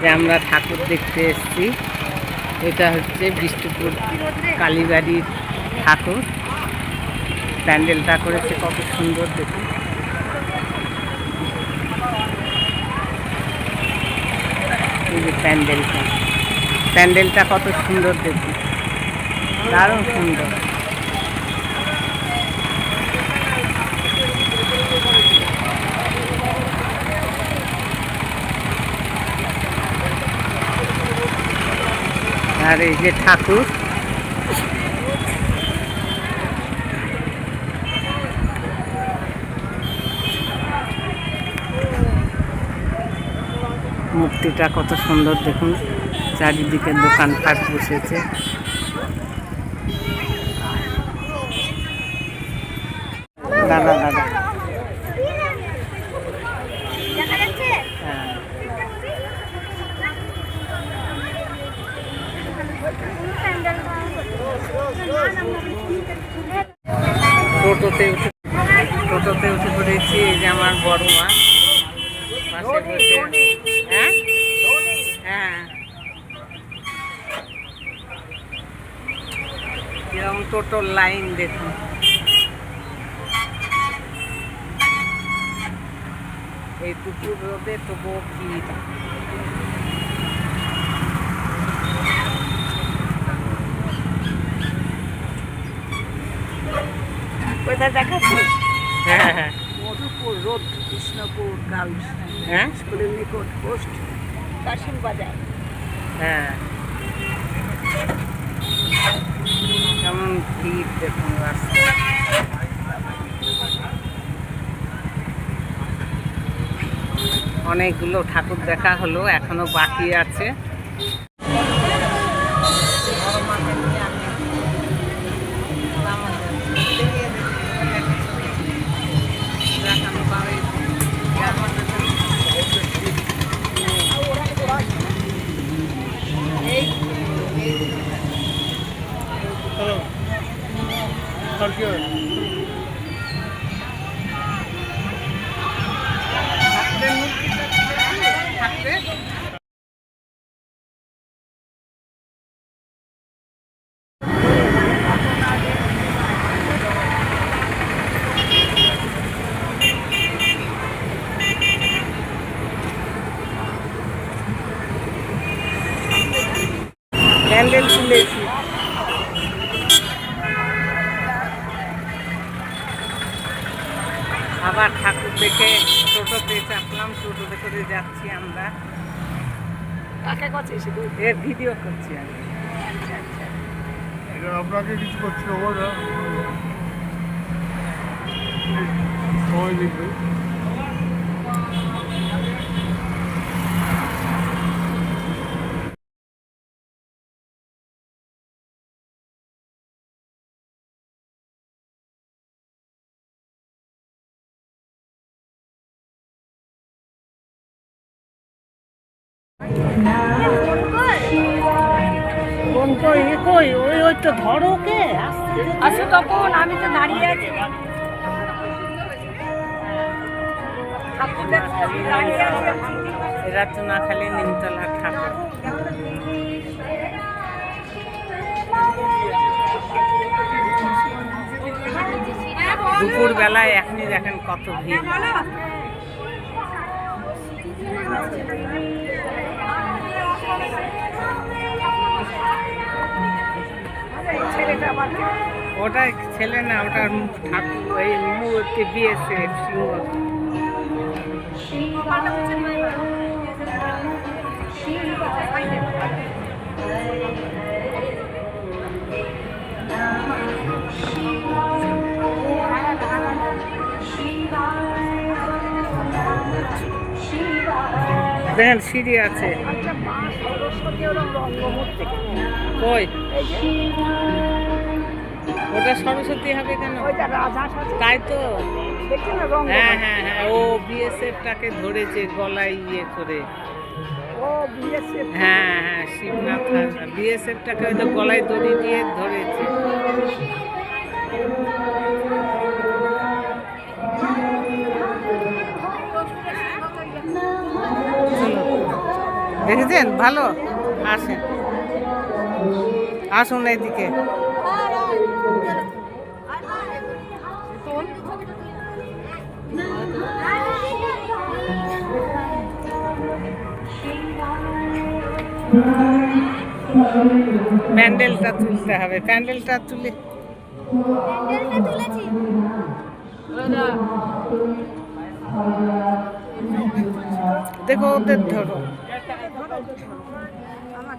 যে আমরা ঠাকুর দেখতে এসেছি, এটা হচ্ছে বিষ্ণুপুর কালীবাড়ির ঠাকুর। প্যান্ডেলটা করেছে, কত সুন্দর দেখুন। প্যান্ডেলটা। প্যান্ডেলটা কত সুন্দর দেখুন। দারুণ সুন্দর। আর এই যে ঠাকুর। মূর্তিটা কত সুন্দর দেখুন চারিদিকে দোকানপাট বসেছে। দাদা দাদা। টোটোতে উঠে টোটোতে উঠে পড়েছি, এই যে আমার বড় মা। পাশে বসে হ্যাঁ? হ্যাঁ। টোটোর লাইন দেখুন। এই দুপুর রোদে তবুও ভিড় কোথায় দেখাচ্ছি হ্যাঁ হ্যাঁ মধুপুর রোড কৃষ্ণপুর গার্লস হ্যাঁ? স্কুলের নিকট পোস্ট। কাশিম বাজার। হ্যাঁ। কেমন ভিড় দেখুন রাস্তা অনেকগুলো ঠাকুর দেখা হলো এখনও বাকি আছে। good. আবার ঠাকুর দেখে টোটোতে চাপলাম টোটোতে করে যাচ্ছি আমরা। কাকে করছে শুধু এ ভিডিও করছি আমি। এটা আপনাকে কিছু করছি খবর না। সময় লিখবে কই ওই ওই ধরো কে দাঁড়িয়ে আছি। না খালি ঠাকুর। দুপুর বেলায় এখনই দেখেন কত ভিড়। ওটা ছেলে না ওটার ঠাকুর ওই মূর্তি দিয়েছে দেখেন সিঁড়ি আছে। কই? ওটা সরস্বতী হবে কেন? তাই তো? হ্যাঁ হ্যাঁ হ্যাঁ ও বিএসএফটাকে ধরেছে গলায় ইয়ে করে। ও বিএসএফ। হ্যাঁ হ্যাঁ শিবনাথ বিএসএফটাকে হয়তো গলায় দড়ি দিয়ে ধরেছে। দেখেছেন? ভালো? আসেন। আসুন এইদিকে প্যান্ডেলটা তুলতে হবে। প্যান্ডেলটা তুলে দেখো ওদের ধরো।